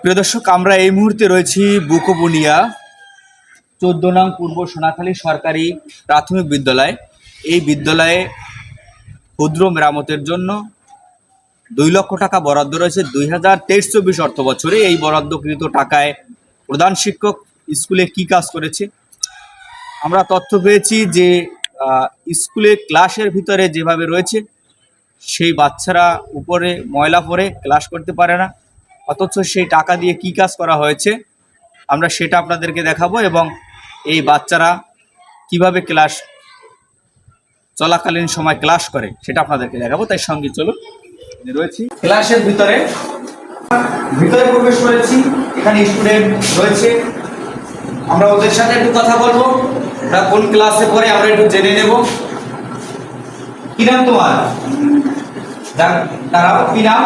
প্রিয় দর্শক, আমরা এই মুহূর্তে রয়েছি বুকবুনিয়া, চোদ্দ নং পূর্ব সোনাখালী সরকারি প্রাথমিক বিদ্যালয়। এই বিদ্যালয়ে ক্ষুদ্র মেরামতের জন্য দুই লক্ষ টাকা বরাদ্দ রয়েছে। দুই হাজার তেইশ চব্বিশ অর্থ বছরে এই বরাদ্দকৃত টাকায় প্রধান শিক্ষক স্কুলে কি কাজ করেছে? আমরা তথ্য পেয়েছি যে স্কুলে ক্লাসের ভিতরে যেভাবে রয়েছে, সেই বাচ্চারা উপরে, ময়লা পরে ক্লাস করতে পারে না। অথচ সেই টাকা দিয়ে কি কাজ করা হয়েছে, আমরা সেটা আপনাদেরকে দেখাবো এবং এই বাচ্চারা কীভাবে ক্লাস, চলাকালীন সময় ক্লাস করে সেটা আপনাদেরকে দেখাবো। তাই সঙ্গে চলুন রয়েছি। ক্লাসের ভিতরে ভিতরে প্রবেশ করেছি, এখানে স্টুডেন্ট রয়েছে। আমরা ওদের সাথে একটু কথা বলব, ওরা কোন ক্লাসে পড়ে আমরা একটু জেনে নেব। কি নাম তোমার? দাঁড়াও, কি নাম?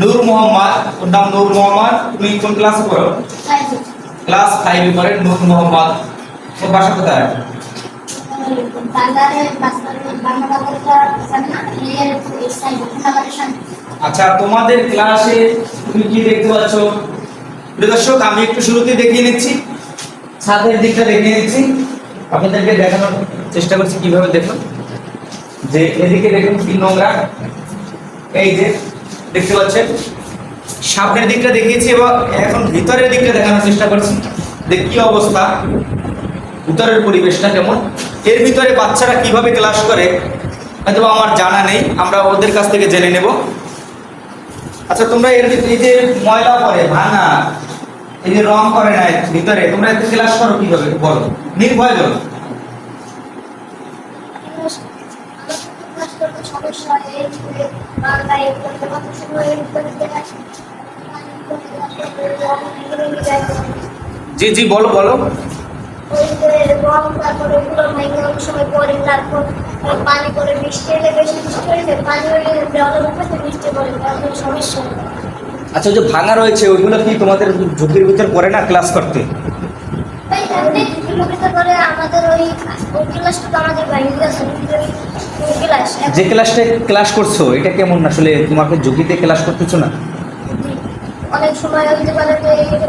নূর মোহাম্মদ, ওর নাম নূর মোহাম্মদ, তুমি কোন ক্লাসে পড়ো? ক্লাস ফাইভে পড়ে নূর মোহাম্মদ। ওর বাসা কোথায়? আচ্ছা তোমাদের ক্লাসে তুমি কি দেখতে পাচ্ছ? দর্শক, আমি একটু শুরুতে দেখিয়ে নিচ্ছি। ছাদের দিকটা দেখিয়ে নিচ্ছি আপনাদেরকে দেখানোর চেষ্টা করছি কীভাবে দেখুন। যে এদিকে দেখুন কি নোংরা। এই যে দেখতে পাচ্ছেন? সামনের দিকটা দেখিয়েছি এবং এখন ভিতরের দিকটা দেখানোর চেষ্টা করছি। যে কি অবস্থা? ভিতরের পরিবেশটা কেমন? এর ভিতরে বাচ্চারা কীভাবে ক্লাস করে হয়তো আমার জানা নেই, আমরা ওদের কাছ থেকে জেনে নেব। আচ্ছা তোমরা এর এই যে ময়লা করে ভাঙা, এই যে রং করে না ভিতরে, তোমরা এতে ক্লাস করো কীভাবে? বলো। নির্ভয় বলো জি জি, বলো বলো। পানি করে বৃষ্টি এলে বেশি বৃষ্টি হলে পানি হলে জলের উপরে বৃষ্টি পড়ে তাহলে সমস্যা আচ্ছা যে ভাঙা রয়েছে, ওইগুলো কি তোমাদের ঝুঁকির ভিতর পড়ে না ক্লাস করতে? এই আমাদের ওই ক্লাসটা আমাদের বাইরে যে ক্লাসটা ক্লাস করছ এটা কেমন? আসলে তোমাকে ঝুঁকিতে ক্লাস করতেছো না? অনেক সময় পারে যে যেতে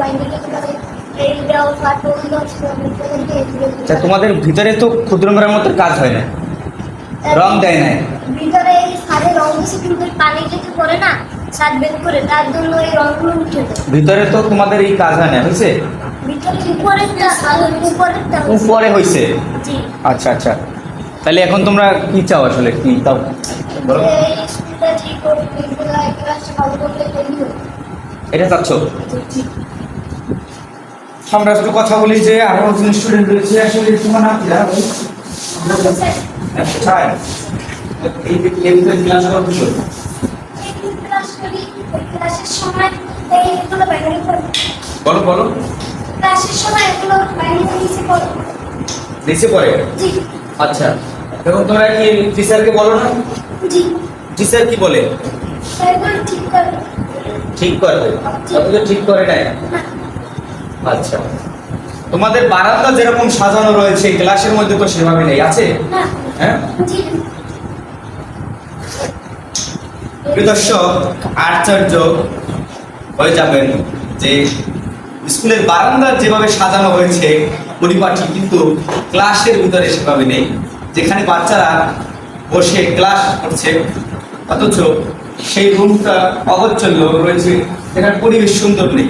আচ্ছা তোমাদের ভিতরে তো ক্ষুদ্র মেরামতের কাজ হয় না? রং দেয় না? ভিতরে সারে রং বেশি কিন্তু পানি যদি পড়ে না বের করে তার জন্য এই রংগুলো উঠে ভিতরে তো তোমাদের এই কাজ হয় না হয়েছে? ভিতরে উপরেরটা উপরে হয়েছে? জি। আচ্ছা আচ্ছা। তাহলে এখন তোমরা কি চাও আসলে? কি তাও যে এটা চাচ্ছ? আমরা একটু কথা বলি যে আরও একজন স্টুডেন্ট রয়েছে। আসলে তোমার নাম কি? করে বলো বলো। ক্লাসের সময় এগুলো বাইরে নিচে করে নিচে পড়ে? আচ্ছা। এখন তোমরা কি টিচারকে বলো না? জি। টিচার কি বলে? ঠিক করে। ঠিক করবে? অথচ ঠিক করে নাই। আচ্ছা। তোমাদের বারান্দা যেরকম সাজানো রয়েছে ক্লাসের মধ্যে তো সেভাবে নেই আছে? হ্যাঁ? দর্শক আশ্চর্য হয়ে যাবেন যে স্কুলের বারান্দা যেভাবে সাজানো হয়েছে পরিপাটি কিন্তু ক্লাসের ভিতরে সেভাবে নেই। যেখানে বাচ্চারা বসে ক্লাস করছে অথচ সেই রুমটা অবচ্ছল্য রয়েছে সেখানে পরিবেশ সুন্দর নেই।